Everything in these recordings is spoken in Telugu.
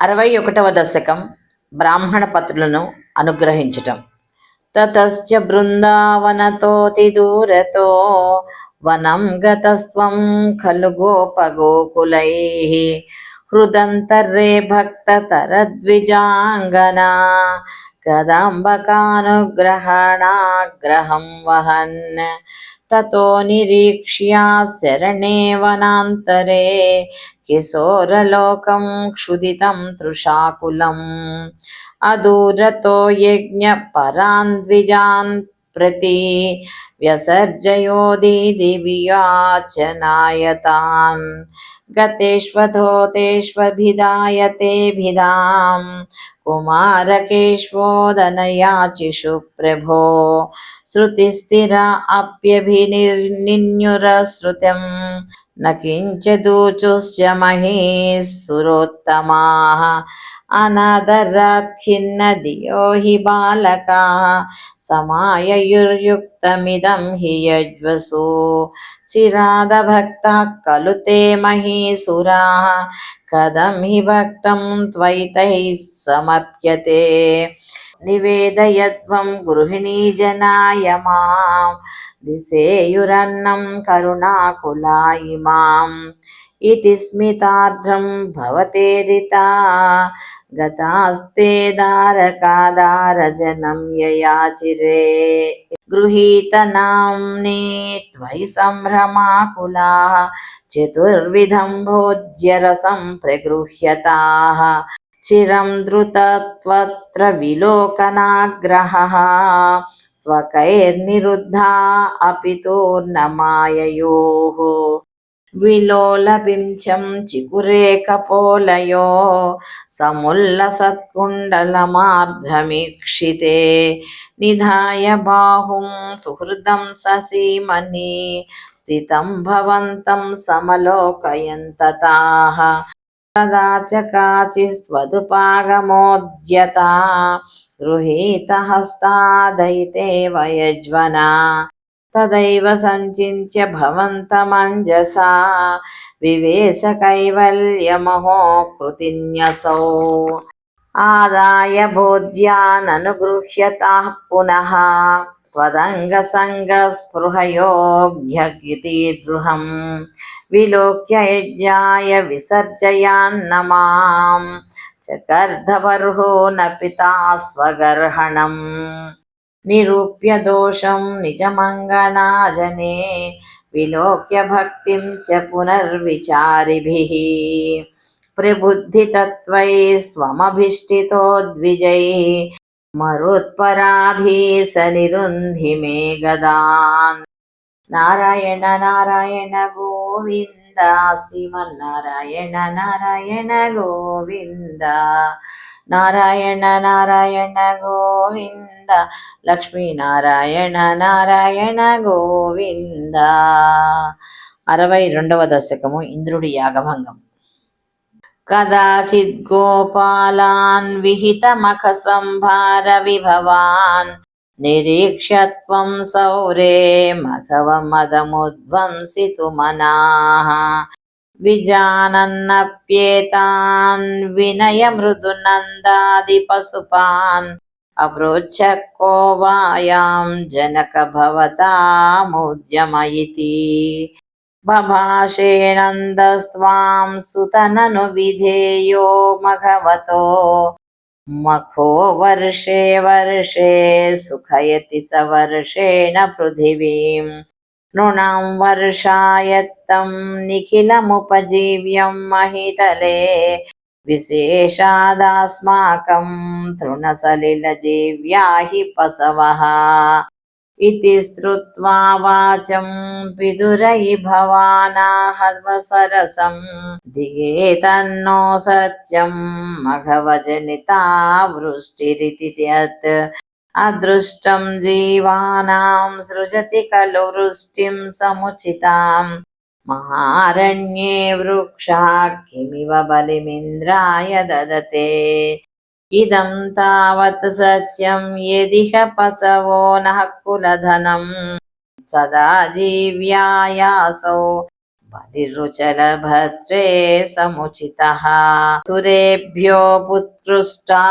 అరవై ఒకటవ దశకం బ్రాహ్మణ పత్రులను అనుగ్రహించటం. తతశ్చ బృందావనతోతి దూరతో వనం గతస్త్వం ఖలు గోపగోకులై. హృదంతర్రే భక్తతరద్విజాంగనా కదంబకానుగ్రహణాగ్రహం వహన్. ततो निरीक्ष्या शरणे वनान्तरे किशोरलोकं क्षुदितं तृषाकुलम्। अदूरतो यज्ञपरान् द्विजान् प्रति व्यसर्जयोदि दिव्याचनायतान् गतेष्वधोतेष्वभिधायतेभिधाम् कुमारकेश्वोदनयाचिषु प्रभो। श्रुतिस्थिरा अप्यभिनिर्निन्युरश्रुतिम्। నకించదూచుశ్చ మహీసురోత్తమా అనాదరాత్ఖిన్న దియో హి బాలకా. సమాయయుర్యుక్తమిదం హి యజ్వసో. చిరాదభక్త ఖలు తే మహీసురా కథం హి భక్తం త్వైతైః సమర్ప్యతే. నివేదయత్వం గృహిణీ జనాయ మాం దిశేయురన్నం కరుణాకులాయి మాం ఇది స్మితార్థం భవతేరితా గతాస్తే దారకాదారజనం యయాచిరే గృహీతనాంని త్వయి సంభ్రమాకులా చతుర్విధం భోజ్యరసం ప్రగృహ్యతాః चिरं द्रुतत्वत्र विलोकनाग्रहः स्वकैर्निरुद्धा अपि तूर्णमाययोः विलोलपिञ्चं चिकुरे कपोलयो समुल्लसत्कुण्डलमार्धमीक्षिते निधाय बाहुं सुहृदं ससीमनि स्थितं भवन्तं समलोकयन्तताः तदा च काचिस्त्वदुपागमोद्यता गृहीतहस्तादयिते वयज्वना तदैव सञ्चिन्त्य भवन्तमञ्जसा विवेश कैवल्यमहो कृतिन्यसौ आदाय भोज्याननुगृह्यताः पुनः त्वदङ्गसङ्गस्पृहयोग्यगितिदृहम् विलोक्य यज्ञाय विसर्जयान्न माम् चकर्धबर्हो न पिता स्वगर्हणम् निरूप्य दोषं निजमङ्गनाजने विलोक्य भक्तिं च पुनर्विचारिभिः प्रबुद्धितत्त्वैः स्वमभिष्टितो द्विजैः मरुत्पराधी स निरुन्धि मे गदान् నారాయణ నారాయణ గోవింద. శ్రీమన్నారాయణ నారాయణ గోవింద. నారాయణ నారాయణ గోవింద. లక్ష్మీనారాయణ నారాయణ గోవింద. అరవై రెండవ దశకము ఇంద్రుడి యాగభంగం. కదాచిద్గోపాలాన్ విహితమఖ సంభార విభవాన్ నిరీక్ష్యత్వం సౌరే మఘవమదముద్వంసితుమనాः విజానన్నప్యేతాన్ వినయ మృదునందాదిపశుపాన్ అపృచ్ఛ కో వాయాం జనక భవతాముద్యమ ఇతి బభాషేనందస్వాం సుతనను విధేయో మఘవతో మఖో వర్షే వర్షే సుఖయతి స వర్షేణ పృథివీం నృణాం వర్షాయత్తం నిఖిలముపజీవ్యం మహితలే విశేషాదాస్మాకం తృణసలిలజీవ్యా హి పశవः इति श्रुत्वा वाचं विदुरै भवानाहवसरसं धिये तन्नो सत्यं मघवजनिता वृष्टिरिति यत् अदृष्टं जीवानां सृजति खलु वृष्टिं समुचितां महारण्ये वृक्षाः किमिव बलिमिन्द्राय ददते ఇదం తావత్ సత్యం ఎదిహ పసవో నహకులధనం సదా జీవ్యాయాసౌ బలిరుచలభద్రే సముచిత. సురేభ్యో పుత్రుష్టా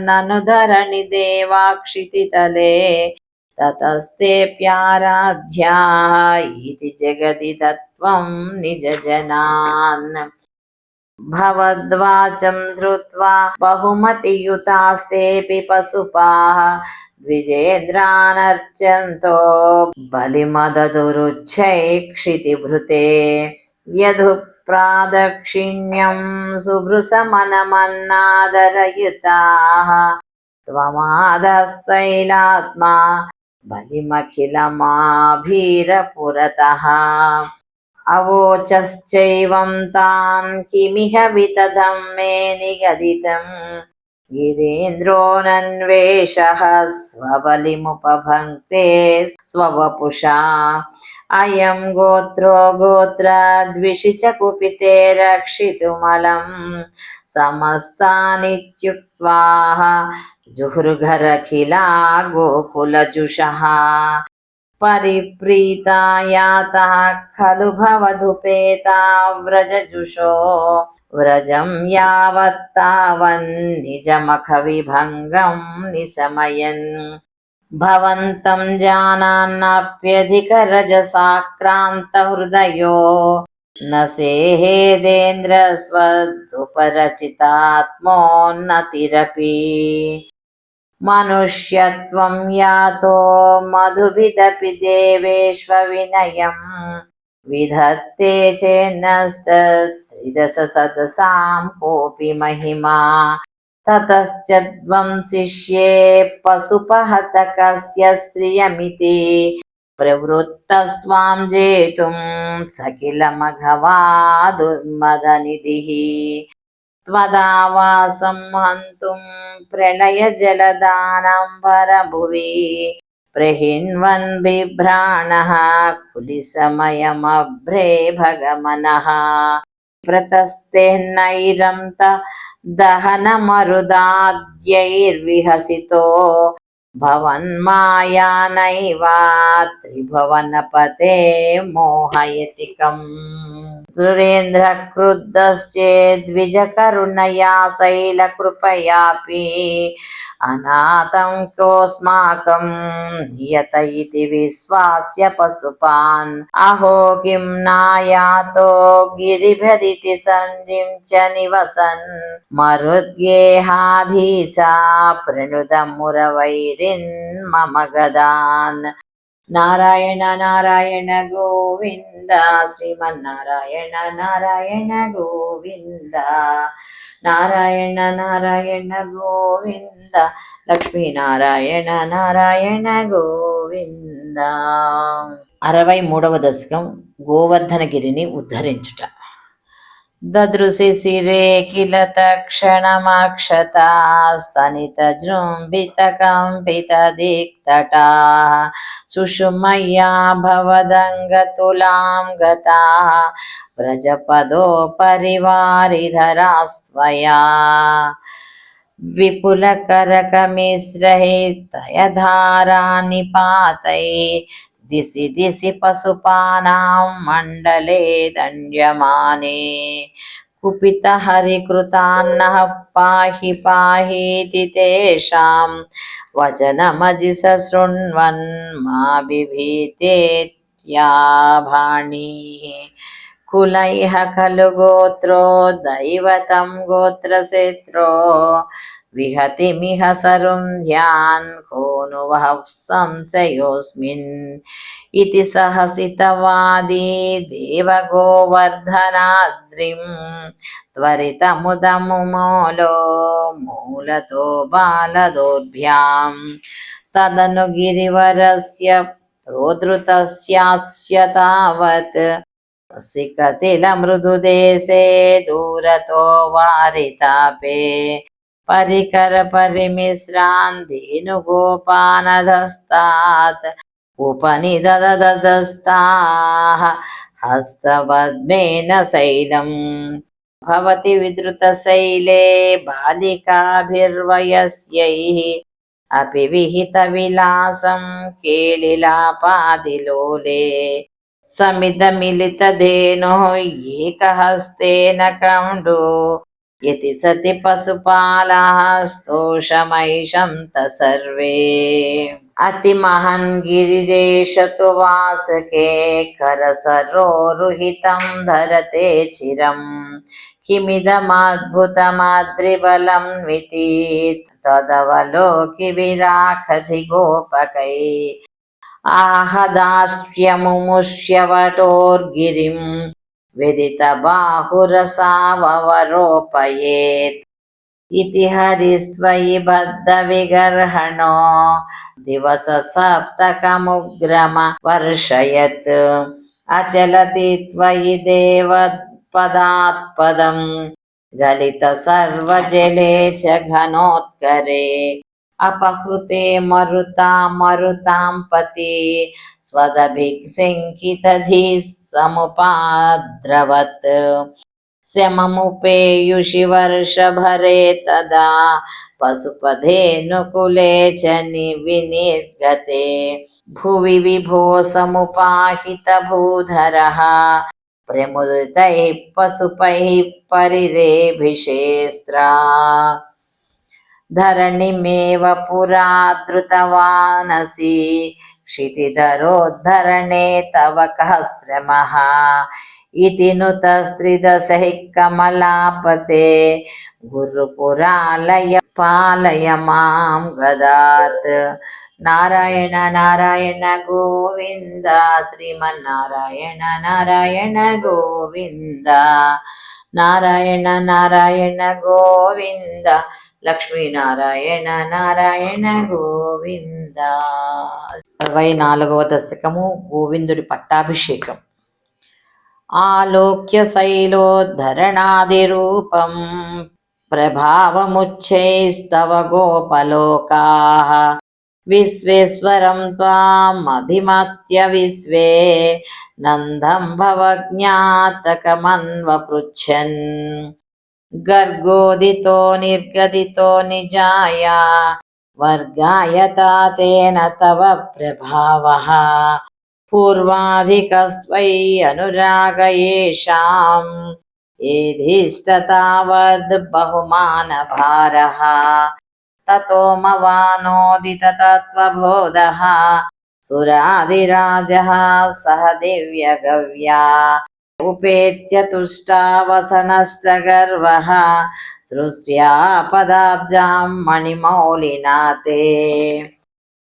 నను ధరణి దేవాక్షితితలే తతస్తేప్యారాధ్యా ఇది జగది తత్వం నిజ జనాన్ भवद्वाचं श्रुत्वा बहुमतियुतास्तेऽपि पशुपाः द्विजेन्द्रानर्चन्तो बलिमददुरुच्छैक्षितिभृते व्यधुप्रादक्षिण्यं सुभृशमनमन्नादरयुताः त्वमादः शैलात्मा बलिमखिलमाभीरपुरतः అవోచశ్చైవం తాన్ కిమిహ వితదం మే నిగదితం. గిరీంద్రో నన్వేష స్వబలిముపభంక్తే స్వవపుషా. అయం గోత్రో గోత్రాద్విషి చ కుపితే రక్షితుమలం. సమస్తానిత్యుక్వా జుహృఘరఖిలా గోకులజుష. यातः खलु भवधुपेता व्रजजुषो व्रजं यावत्तावन्निजमखविभङ्गं निशमयन् भवन्तं जानान्नप्यधिकरजसाक्रान्तहृदयो न सेहेदेन्द्रस्वदुपरचितात्मोन्नतिरपि మనుష్యత్వం యాతో మధువిదపి దేవేశ్వ వినయం విధత్తే చేన్నష్టదశ సదసాం కోపి మహిమా తతశ్చద్వం శిష్యే పశుపహత కస్య శ్రియమితి ప్రవృత్తస్వాం జేతుం సకిలమఘవా దుర్మదనిధి त्वदावासं हन्तुं प्रलयजलदानाम्बरभुवि प्रहिण्वन् बिभ्राणः कुलिसमयमभ्रे भगमनः प्रतस्तेन्नैरं त दहनमरुदाद्यैर्विहसितो भवन्मायानैवा त्रिभुवनपते मोहयतिकम् सुरेन्द्रक्रुद्धश्चेद्विजकरुणया शैलकृपयापि अनाथं कोऽस्माकं नियत इति विश्वास्य पशुपान् अहो किं नायातो गिरिभरिति सञ्जिं च निवसन् मरुद्गेहाधीशा प्रणुदमुरवैरिन् मम गदान् నారాయణ నారాయణ గోవింద. శ్రీమన్నారాయణ నారాయణ గోవింద. నారాయణ నారాయణ గోవింద. లక్ష్మీనారాయణ నారాయణ గోవింద. అరవై మూడవ దశకం గోవర్ధనగిరిని ఉద్ధరించుట. ददृशि शिरे किल तक्षणमाक्षतास्तनितजृम्भितकम्पितदिक्तटाः सुषुमय्या भवदङ्गतुलां गताः। व्रजपदोपरिवारिधरास्त्वया विपुलकरकमिस्रहेतयधारा निपातये दिशि दिशि पशुपानां मण्डले दण्ड्यमाने कुपितहरिकृतान्नः पाहि पाहीति तेषां वचनमजिस शृण्वन् मा बिभीतेत्याभाणीः कुलैः खलु गोत्रो दैवतं गोत्रसेत्रो विहतिमिह सरुन्ध्यान् को नु वः संशयोऽस्मिन् इति सहसितवादी देवगोवर्धनाद्रिं त्वरितमुदमुमूलो मूलतो बालदोर्भ्यां तदनु गिरिवरस्य प्रोद्धृतस्यास्य तावत् सिकतिलमृदुदेशे दूरतो वारितापे परिकरपरिमिश्रान्धेनुगोपानधस्तात् उपनिदददस्ताः हस्तपद्मेन शैलम् भवति विधृतशैले बालिकाभिर्वयस्यैः अपि विहितविलासं केलिलापादिलोले समितमिलितधेनुः एकहस्तेन क्रौण्डो यति सति पशुपालाः स्तोषमैषं त सर्वे अतिमहन् गिरिरेशतु वासके करसरोरुहितं धरते चिरम् किमिदमद्भुतमाद्रिबलं विति तदवलोकि विराखधि गोपकै విదిత బాహురసావరోపయేత్ ఇది హరిస్వయి బద్ధ విగర్హణో దివస సప్తకముగ్రమ వర్షయత్ అచలతి త్వయి దేవ పదాత్పదం గలిత సర్వజలే చ ఘనోత్కరే అపహృతే మరుతా మరుతాం स्वदभिशङ्कितधिः समुपाद्रवत् शममुपेयुषि वर्षभरे तदा पशुपधेनुकुले च विनिर्गते भुवि विभो समुपाहितभूधरः प्रमुदितैः पशुपैः परिरेभिषेस्त्रा धरणिमेव पुरा धृतवानसि क्षितिधरोद्धरणे तव कः श्रमः इति नुतस्त्रिदशैः कमलापते गुरुपुरालय पालय मां गदात् नारायण नारायण गोविन्द श्रीमन्नारायण नारायण गोविन्द नारायण नारायण गोविन्द లక్ష్మీనారాయణ నారాయణ గోవింద. అరవై నాలుగవ దశకము గోవిందుడి పట్టాభిషేకం. ఆలోక్య శైలోద్ధరణాదిరూపం ప్రభావముచ్చైస్తవ గోపలోకా. విశ్వేశ్వరం త్వామభిమత్య విశ్వే నందం భవజ్ఞాతకమన్వపృచ్చన్ गर्गोदितो निर्गदितो निजाय वर्गायता तेन तव प्रभावः पूर्वाधिकस्त्वयि अनुराग येषाम् एधिष्ठतावद् बहुमानभारः ततो मवानोदिततत्त्वबोधः सुराधिराजः सह दिव्यगव्या उपेत्य तुष्टावसनश्च गर्वः सृष्ट्या पदाब्जां मणिमौलिना ते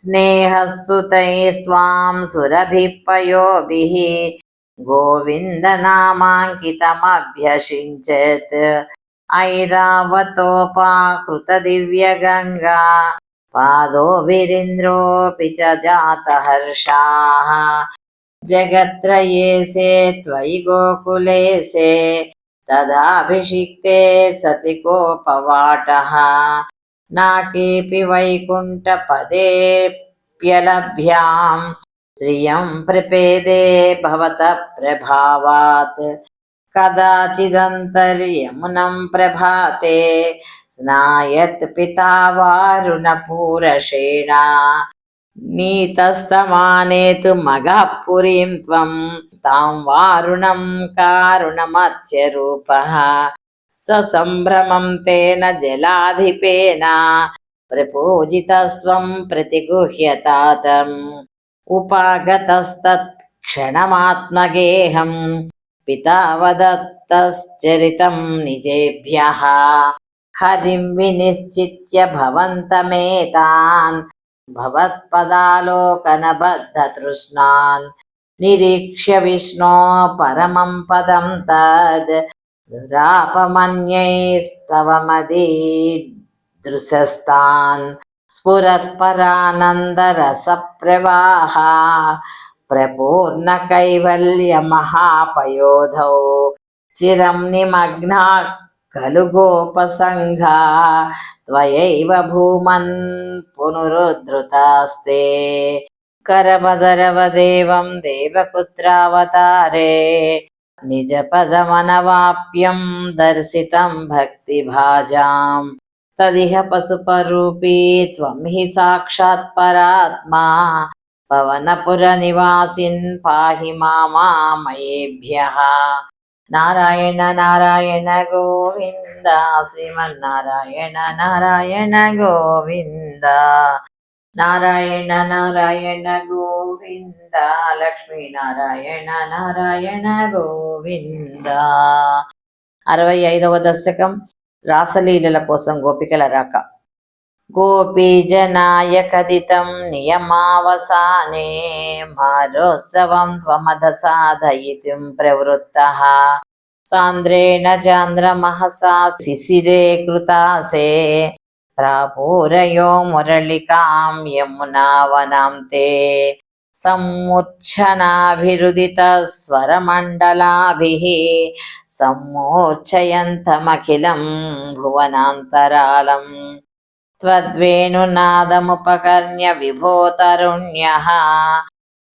स्नेहः सुतैस्त्वां सुरभिः पयोभिः गोविन्दनामाङ्कितमभ्यषिञ्चत् ऐरावतोपाकृतदिव्यगङ्गा पादोभिरिन्द्रोऽपि च जातहर्षाः जगत्त्रये से त्वयि गोकुले से तदाभिषिक्ते सति कोपवाटः नाकेऽपि वैकुण्ठपदेऽप्यलभ्यां श्रियं प्रपेदे भवतः प्रभावात् कदाचिदन्तर्यमुनं प्रभाते स्नायत् पिता वारुणपूरषेणा నీతస్తమానేతు మగః పురీం త్వం. తాం వారుణం కారుణమర్చరూపः స సంభ్రమం తేన జలాధిపేన. ప్రపూజితస్వం ప్రతిగుహ్యతాతమ్. ఉపాగతస్తత్క్షణమాత్మగేహం. పితావదత్తశ్చరితం నిజేభ్యः. హరిం వినిశ్చిత్య భవంతమేతాన్. भवत्पदालोकनबद्धतृष्णान् निरीक्ष्य विष्णो परमं पदं तद् दुरापमन्यैस्तव मदीदृशस्तान् स्फुरत्परानन्दरसप्रवाहा प्रपूर्णकैवल्यमहापयोधौ चिरं निमग्ना ఖలు గోపసంఘా త్వయైవ భూమన్ పునరుద్ధృతాస్తే. కరమదరవదేవం దేవకుత్రావతారే నిజపదమనవాప్యం దర్శితం భక్తిభాజాం. తదిహ పశుపరూపీ త్వం హి సాక్షాత్ పరాత్మా. పవనపురనివాసిన్ పాహి మామామయేభ్యः. నారాయణ నారాయణ గోవింద శ్రీమన్నారాయణ నారాయణ గోవింద. నారాయణ నారాయణ గోవింద లక్ష్మీ నారాయణ నారాయణ గోవింద. అరవై ఐదవ దశకం రాసలీలల కోసం గోపికల రాక. గోపీజనాయ కథితం నియమావసానే మారోత్సవం త్వమధ సాధయితుం ప్రవృత్తः సాంద్రేణ చాంద్రమహసా శిశిరే కృతాసే ప్రాపూరయో మురళికాం యమునావనాం తే సమ్ముచ్చనాభిరుదిత స్వరమండలాభిः సమ్మోచ్చయంతమఖిలం భువనాంతరాళం त्वद्वेणुनादमुपकर्ण्य विभोतरुण्यः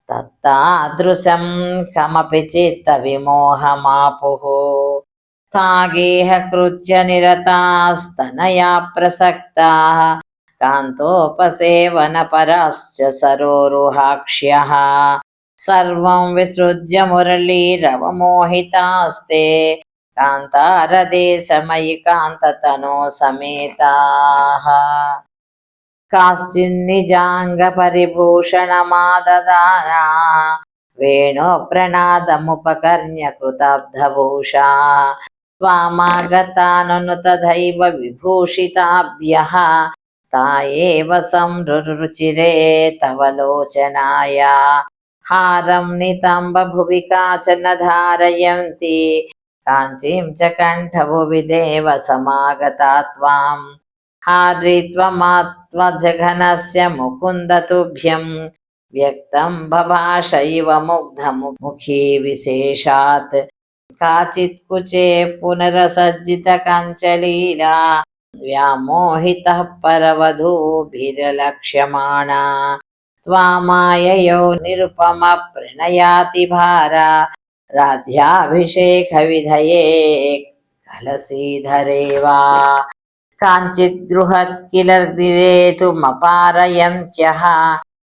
तत्तादृशं कमपि चित्तविमोहमापुः तागेह कृत्य निरतास्तनया प्रसक्ताः कान्तोपसेवनपराश्च सरोरुहाक्ष्यः सर्वं विसृज्य मुरलीरवमोहितास्ते कान्तारदेशमयि कान्ततनो समेताः काश्चिन्निजाङ्गपरिभूषणमाददाना वेणोप्रणादमुपकर्ण्य कृताब्धभूषा त्वामागताननु तथैव विभूषिताभ्यः ता एव संरुचिरे तव लोचनाय हारं नितम्बभुवि काचन धारयन्ति काञ्चीं च कण्ठभुवि देव समागता त्वाम् हारित्वमात्मजघनस्य मुकुन्द तुभ्यं व्यक्तं बभाष इव मुग्धमुखी विशेषात् काचित् कुचे पुनरसज्जितकञ्चलीला व्यामोहितः परवधूभिरलक्ष्यमाणा त्वामाययो निरुपमप्रणयाति भारा राध्याभिषेकविधये कलसीधरेवा काञ्चित् बृहत् किल गिरेतुमपारयन्त्यः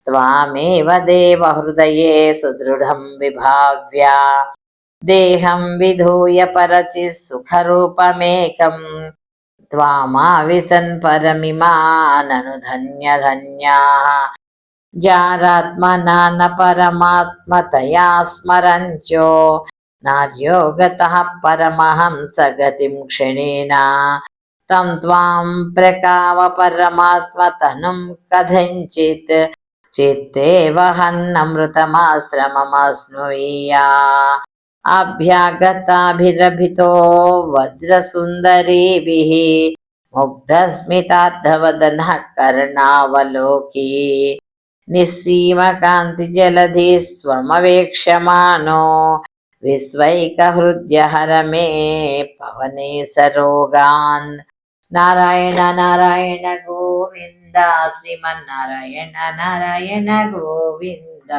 त्वामेव देवहृदये सुदृढं विभाव्या। देहं विधूय परचिः सुखरूपमेकम्। त्वामाविसन् परमिमाननु జారాత్మనా పరమాత్మతయా స్మరంచో నార్యోగత పరమహంసగతిం క్షణేన తం త్వాం ప్రకావ పరమాత్మతనుం కథంచిత్ చిత్తే వహన్నమృతమాశ్రమమాశ్నుయా అభ్యాగతాభిరభితో వజ్రసుందరీభిः ముగ్ధస్మితార్థవదనः కర్ణావలోకీ निःसीमकान्तिजलधि स्वमवेक्ष्यमानो विस्वैकहृद्यहर मे पवने सरोगान् नारायण नारायण गोविन्द श्रीमन्नारायण नारायण गोविन्द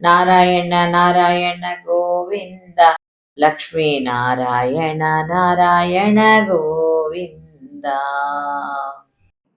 नारायण नारायण गोविन्द लक्ष्मीनारायण नारायण गोविन्द